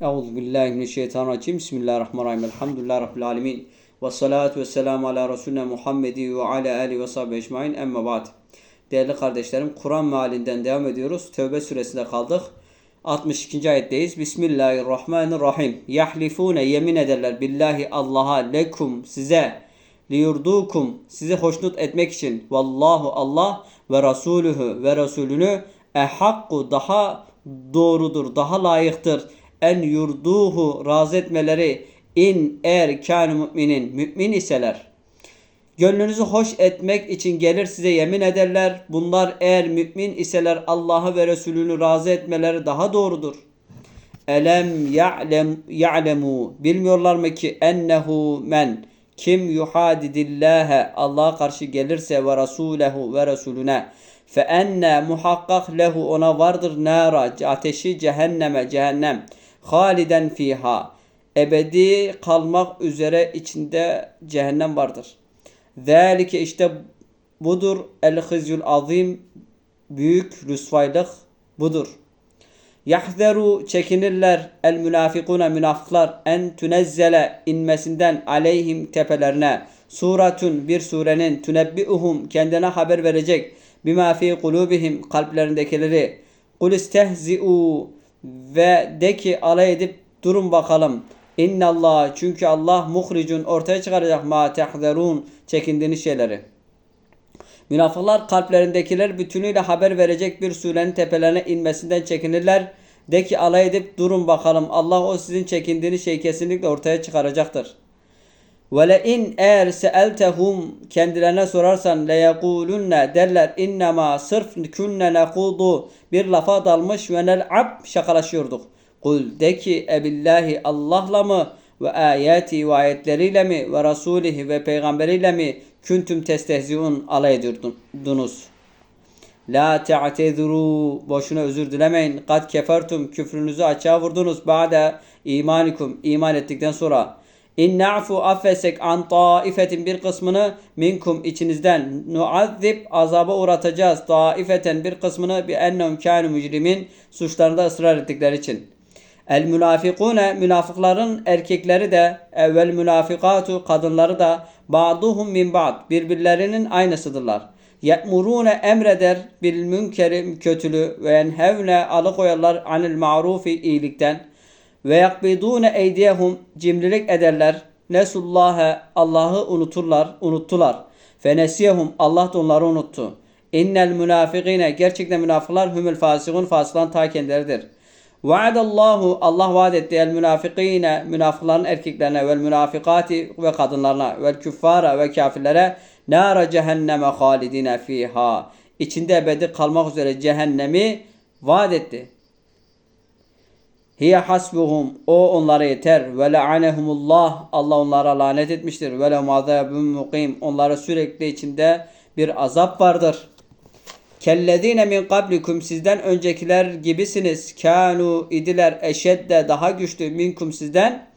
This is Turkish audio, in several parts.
Euzu billahi mineşşeytanirracim. Bismillahirrahmanirrahim. Elhamdülillahi rabbil alamin. Ve salatu vesselamu ala resulina Muhammedi ve ala ali ve sahbihi ecmaîn. Amma ba'd. Değerli kardeşlerim, Kur'an mealinden devam ediyoruz. Tevbe suresinde kaldık. 62. ayetteyiz. Bismillahirrahmanirrahim. Yahlifune yemin ederler billahi Allah'a lekum size liyurdukum sizi hoşnut etmek için vallahu Allah ve rasuluhu ve resulünü ehakku daha doğrudur, daha layıktır en yurduhu razı etmeleri in er kânu müminin mümin iseler. Gönlünüzü hoş etmek için gelir size yemin ederler. Bunlar eğer mümin iseler Allah'ı ve Resulünü razı etmeleri daha doğrudur. Elem ya'lem ya'lemu bilmiyorlar mı ki ennehu men kim yuhadidillâhe Allah'a karşı gelirse ve rasulehu ve resulüne fe enne muhakkak lehu ona vardır nara ateşi cehenneme cehennem haliden fiha. Ebedi kalmak üzere içinde cehennem vardır. Zalike işte budur. El hızyul azim büyük rüsvaylık budur. Yahzeru çekinirler el münafikuna münafıklar en tünezzele inmesinden aleyhim tepelerine. Suratun bir surenin tünebbiuhum kendine haber verecek. Bima fi kulubihim kalplerindekileri kul istehzi'u ve de ki alay edip durun bakalım. Allah çünkü Allah muhricun ortaya çıkaracak ma tehzerun çekindiğiniz şeyleri. Münafıklar kalplerindekiler bütünüyle haber verecek bir surenin tepelerine inmesinden çekinirler. De ki alay edip durun bakalım. Allah o sizin çekindiğiniz şey kesinlikle ortaya çıkaracaktır. Ve le in eğer seeltehum kendilerine sorarsan le yekulunne derler innema sırf künne nekudu bir lafa dalmış ve nel'ab şakalaşıyorduk. Kul de ki ebillahi Allah'la mı ve ayeti ve ayetleriyle mi ve rasulihi ve peygamberiyle mi küntüm testehziun alay ediyordunuz. La te'tezuru boşuna özür dilemeyin. Kad kefertum küfrünüzü açığa vurdunuz. Ba'de imanikum iman ettikten sonra. İn na'fu affesek an taifetin bir kısmını minkum içinizden nuazzib azaba uğratacağız. Taifeten bir kısmını bi ennehum kânu mücrimin suçlarında ısrar ettikleri için. El münafikune münafıkların erkekleri de evvel münafikatu kadınları da ba'duhum min ba'd birbirlerinin aynısıdırlar. Ye'murune emreder bil münkeri kötülüğü ve yenhevne alıkoyarlar anil marufi iyilikten ve yakbidune eydiyehum cimrilik ederler. Nesullâhe Allah'ı unuturlar, unuttular. Fenesiyehum Allah da onları unuttu. İnnel münafikine gerçekten münafıklar hümül fasikun fasıkların ta kendileridir. Vaadallahu Allah vaat etti el münafikine münafıkların erkeklerine ve münafikati ve kadınlarına ve küffara ve kafirlere nara cehenneme halidine fiha içinde ebedi kalmak üzere cehennemi vaat etti. Hiye hasbuhum o onlara yeter ve le'anehumullah Allah onlara lanet etmiştir ve lehum azabun mukim onlara sürekli içinde bir azap vardır. Kellezine min kablikum sizden öncekiler gibisiniz. Kanu idiler eşedde daha güçlü minkum sizden.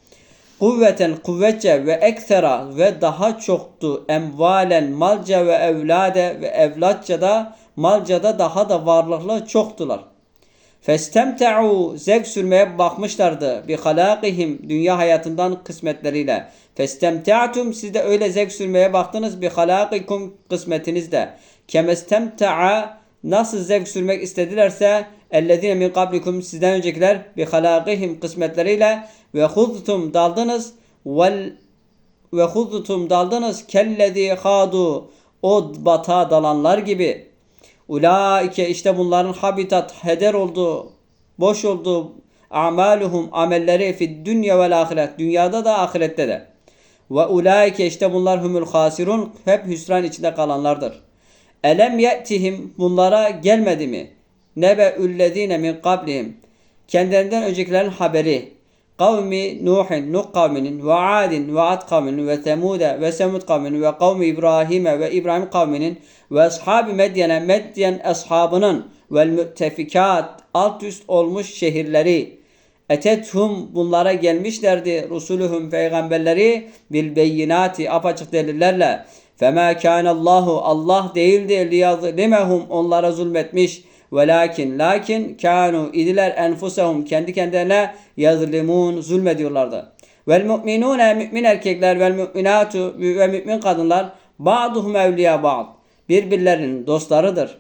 Kuvveten kuvvetçe ve eksera ve daha çoktu emvalen malca ve evlade ve evlatça da malca da daha da varlıklı çoktular. Festemte'u zevk sürmeye bakmışlardı bi halakihim dünya hayatından kısmetleriyle. Festemte'atum siz de öyle zevk sürmeye baktınız bi halakikum kısmetinizde. Kemestemte'a nasıl zevk sürmek istedilerse ellezine min kablikum sizden öncekiler bi halakihim kısmetleriyle ve huztum daldınız vel ve huztum daldınız kellezi hadu o bata dalanlar gibi Ulaike işte bunların habitat heder oldu, boş oldu amaluhum amelleri fi dünya vel ahiret. Dünyada da ahirette de. Ve ulaike işte bunlar humul hasirun hep hüsran içinde kalanlardır. Elem ye'tihim bunlara gelmedi mi? Nebe üllezine min kablihim. Kendilerinden öncekilerin haberi kavmi Nuhin, Nuh kavminin ve Adin ve Ad kavminin ve Semude ve Semud kavminin ve kavmi İbrahim'e ve İbrahim kavminin ve ashabi Medyen'e Medyen ashabının ve müttefikat alt üst olmuş şehirleri. Etethum bunlara gelmişlerdi rusuluhum peygamberleri bil beyinati apaçık delillerle. Fema Allahu Allah değildi liyazlimehum onlara zulmetmiş Velakin lakin kanu idiler enfusahum kendi kendilerine yazlimun zulmediyorlardı. Vel mu'minune mümin erkekler vel mu'minatu ve mümin kadınlar ba'duhum evliya ba'd. Birbirlerinin dostlarıdır.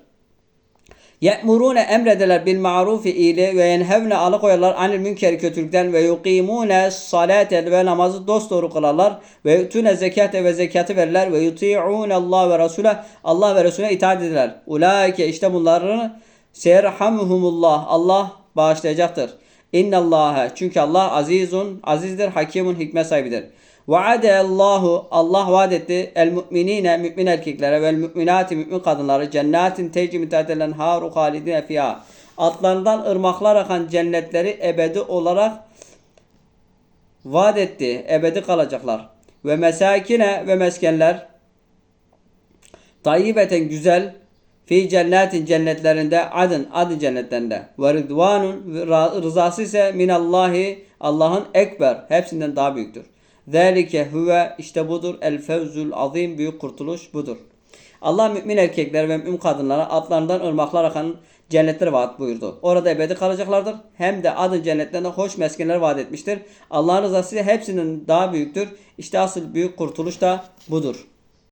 Ye'murune emrederler bil marufi iyiliği ve yenhevne alıkoyarlar anil münkeri kötülükten ve yukimune salate ve namazı dosdoğru kılarlar ve yutune zekate ve zekatı verirler ve yuti'une Allah ve Resulü Allah ve Resulüne itaat ederler. Ulaike işte bunları serhamuhumullah Allah bağışlayacaktır. İnnallâhe çünkü Allah azizun azizdir hakimun hikmet sahibidir. Vaade Allahu Allah vaad etti el müminine mümin erkeklere ve müminati mümin kadınları cennetin tecri mütadelen haru halidine fiha. Altlarından ırmaklar akan cennetleri ebedi olarak vaat etti. Ebedi kalacaklar. Ve mesakine ve meskenler tayyibeten güzel fi cennetin cennetlerinde adın adın cennetlerinde ve rıdvanun rızası ise minallahi Allah'ın ekber hepsinden daha büyüktür. Zalike huve işte budur el fevzul azim büyük kurtuluş budur. Allah mümin erkekler ve mümin kadınlara altlarından ırmaklar akan cennetler vaat buyurdu. Orada ebedi kalacaklardır. Hem de adın cennetlerinde hoş meskenler vaat etmiştir. Allah'ın rızası ise hepsinden daha büyüktür. İşte asıl büyük kurtuluş da budur.